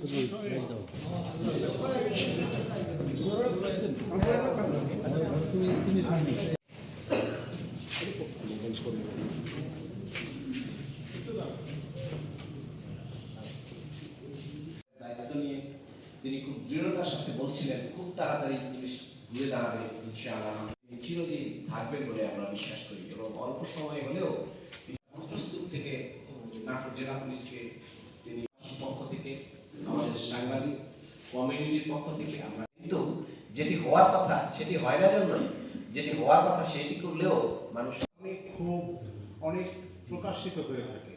দায়িত্ব নিয়ে তিনি খুব দৃঢ়তার সাথে বলছিলেন, খুব তাড়াতাড়ি পুলিশ ঘুরে দাঁড়াবে, ইনশাআল্লাহ। চিরদিন থাকবেন বলে আমরা বিশ্বাস করি এবং অল্প সময় হলেও তিনি প্রস্তুত থেকে নাটোর জেলা পুলিশকে তিনি পক্ষ থেকে আমাদের কমিউনিটির পক্ষ থেকে আমরা কিন্তু যেটি হওয়ার কথা সেটি হয় না জন্যই যেটি হওয়ার কথা সেটি করলেও মানুষ অনেক ক্ষোভ অনেক প্রকাশিত হয়ে থাকে।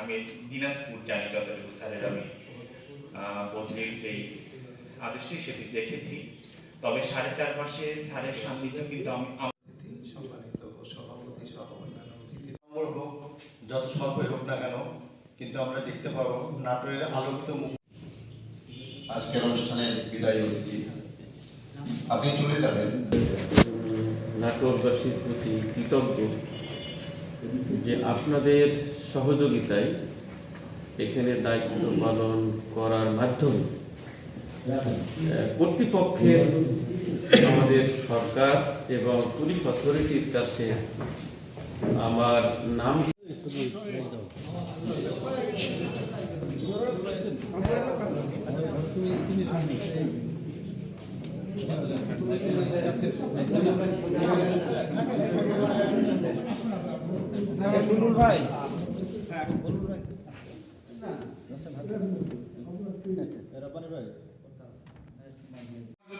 আমি দিনাজপুর জানি যতটুকু স্যারের আমি বদলির যেই আদেশটি সেটি দেখেছি। তবে সাড়ে চার মাসে স্যারের সান্নিধ্য কিন্তু আমি যত স্বল্পই হোক না কেন কিন্তু আমরা দেখতে পাবো নাটোরের আলোকিত মুখ। আজকের অনুষ্ঠানের বিদায় অতিথি আপনি চলে যাবেন। নাটোরবাসীর প্রতি কৃতজ্ঞ যে আপনাদের সহযোগিতায় এখানে দায়িত্ব পালন করার মাধ্যমে কর্তৃপক্ষের আমাদের সরকার এবং পুলিশ অথরিটির কাছে আমার নাম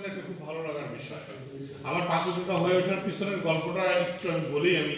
একটা খুব ভালো লাগার বিষয় আমার টাকা হয়ে ওঠার পিছনের গল্পটা একটু আমি বলি, আমি